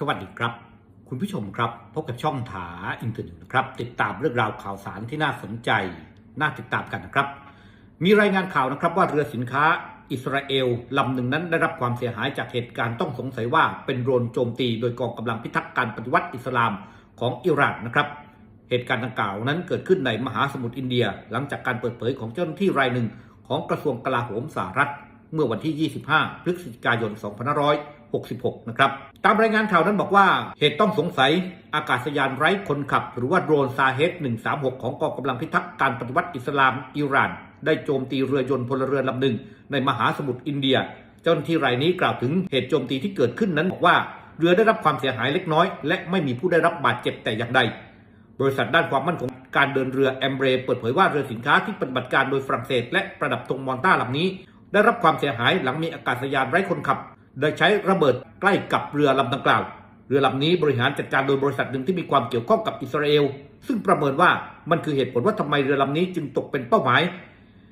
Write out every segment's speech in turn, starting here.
สวัสดีครับ คุณผู้ชมครับพบกับช่องถาอินเทอร์เน็ตนะครับ ติดตามเรื่องราวข่าวสารที่น่าสนใจ น่าติดตามกันนะครับ มีรายงานข่าวนะครับว่าเรือสินค้าอิสราเอลลำหนึ่งนั้นได้รับความเสียหายจากเหตุการณ์ต้องสงสัยว่าเป็นโดรนโจมตีโดยกองกำลังพิทักษ์การปฏิวัติอิสลามของอิหร่านนะครับ เหตุการณ์ดังกล่าวนั้นเกิดขึ้นในมหาสมุทรอินเดีย หลังจากการเปิดเผยของเจ้าหน้าที่รายหนึ่งของกระทรวงกลาโหมสหรัฐ เมื่อวันที่ 25 พฤศจิกายน 2 5 2566 นะครับ ตามรายงานข่าวนั้นบอกว่า เหตุต้องสงสัยอากาศยานไร้คนขับ หรือว่าโดรนซาเฮด136 ของกองกำลังพิทักษ์การปฏิวัติอิสลามอิหร่าน ได้โจมตีเรือยนต์พลเรือนลำหนึ่ง ในมหาสมุทรอินเดีย เจ้าหน้าที่รายนี้กล่าวถึงเหตุโจมตีที่เกิดขึ้นนั้นบอกว่าเรือได้รับความเสียหายเล็กน้อย และไม่มีผู้ได้รับบาดเจ็บแต่อย่างใด บริษัทด้านความมั่นคงการเดินเรือแอมเบรเปิดเผยว่าเรือสินค้าที่ปฏิบัติการโดยฝรั่งเศส และประดับธงมอนต้าลำนี้ ได้รับความเสียหายหลังมีอากาศยานไร้คนขับ โดยใช้ระเบิดใกล้กับเรือลำดังกล่าว เรือลำนี้บริหารจัดการโดยบริษัทหนึ่งที่มีความเกี่ยวข้องกับอิสราเอล ซึ่งประเมินว่ามันคือเหตุผลว่าทำไมเรือลำนี้จึงตกเป็นเป้าหมาย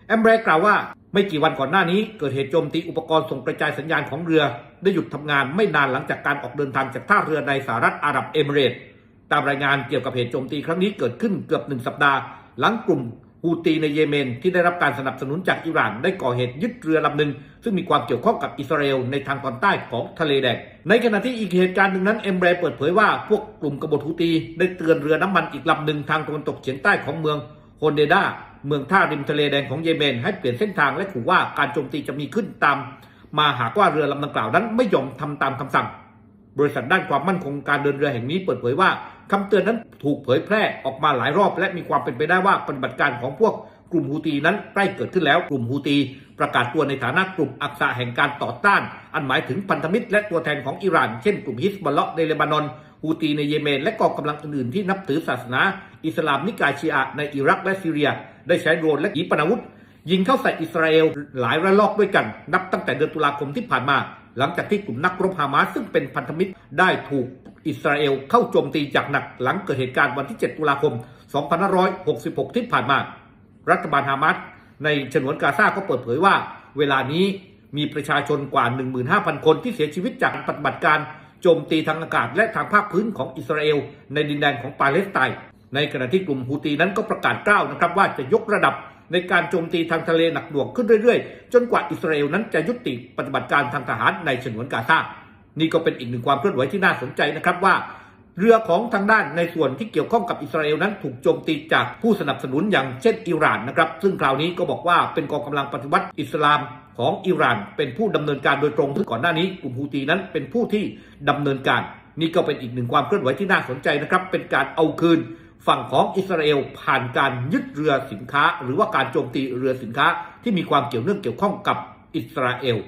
แอมเบรกล่าวว่าไม่กี่วันก่อนหน้านี้เกิดเหตุโจมตีอุปกรณ์ส่งกระจายสัญญาณของเรือ ได้หยุดทำงานไม่นานหลังจากการออกเดินทางจากท่าเรือในสหรัฐอาหรับเอมิเรตตามรายงานเกี่ยวกับเหตุโจมตีครั้งนี้เกิดขึ้นเกือบหนึ่งสัปดาห์ หลังกลุ่ม ฮูตีในเยเมนที่ได้รับการสนับสนุนจากอิหร่านได้ก่อเหตุยึดเรือลำหนึ่งซึ่งมีความเกี่ยวข้องกับอิสราเอลในทางตอนใต้ของทะเลแดงในขณะที่อีกเหตุการณ์หนึ่งนั้นเอ็มเบรเปิดเผยว่าพวกกลุ่มกบฏฮูตีได้เตือนเรือน้ำมันอีกลำหนึ่งทางตะวันตกเฉียงใต้ของเมืองโฮนเดดาเมืองท่าริมทะเลแดงของเยเมนให้เปลี่ยนเส้นทางและขู่ว่าการโจมตีจะมีขึ้นตาม มาหากว่าเรือลำดังกล่าวนั้นไม่ยอมทำตามคำสั่ง บริษัทด้านความมั่นคงการเดินเรือแห่งนี้เปิดเผยว่าคำเตือนนั้นถูกเผยแพร่ออกมาหลายรอบ และมีความเป็นไปได้ว่าปฏิบัติการของพวกกลุ่มฮูตีนั้นใกล้เกิดขึ้นแล้วกลุ่มฮูตี ประกาศตัวในฐานะกลุ่มอักษะแห่งการต่อต้าน อันหมายถึงพันธมิตรและตัวแทนของอิหร่าน เช่นกลุ่มฮิสบอลเลาะในเลบานอนฮูตีในเยเมน และกองกำลังอื่นๆที่นับถือศาสนา อิสลามนิกายชีอะในอิรักและซีเรีย ได้ใช้โดรนและขีปนาวุธยิงเข้าใส่อิสราเอลหลายระลอกด้วยกัน นับตั้งแต่เดือนตุลาคมที่ผ่านมา หลังจากที่กลุ่มนักรบฮามาสซึ่งเป็นพันธมิตรได้ถูกอิสราเอลเข้าโจมตีจากหนักหลังเกิดเหตุการณ์วันที่ 7 ตุลาคม 2566 ที่ผ่านมา รัฐบาลฮามาสในฉนวนกาซาก็เปิดเผยว่า เวลานี้มีประชาชนกว่า 15,000 คนที่เสียชีวิตจากปฏิบัติการโจมตีทางอากาศและทางภาคพื้นของอิสราเอลในดินแดนของปาเลสไตน์ในขณะที่กลุ่มฮูตีนั้นก็ประกาศกล้าวนะครับว่าจะยกระดับ ในการโจมตีทางทะเลหนักหน่วงขึ้นเรื่อยๆ จนกว่าอิสราเอลนั้นจะยุติปฏิบัติการทางทหารในฉนวนกาซา นี่ก็เป็นอีกหนึ่งความเคลื่อนไหวที่น่าสนใจนะครับว่า เรือของทางด้านในส่วนที่เกี่ยวข้องกับอิสราเอลนั้นถูกโจมตีจากผู้สนับสนุนอย่างเช่นอิหร่านนะครับ ซึ่งคราวนี้ก็บอกว่าเป็นกองกำลังปฏิวัติอิสลามของอิหร่านเป็นผู้ดำเนินการโดยตรงซึ่งก่อนหน้านี้กลุ่มฮูตีนั้นเป็นผู้ที่ดำเนินการ นี่ก็เป็นอีกหนึ่งความเคลื่อนไหวที่น่าสนใจนะครับ เป็นการเอาคืน ฝั่งของอิสราเอลผ่านการยึดเรือสินค้า หรือว่าการโจมตีเรือสินค้าที่มีความเกี่ยวเนื่องเกี่ยวข้องกับอิสราเอล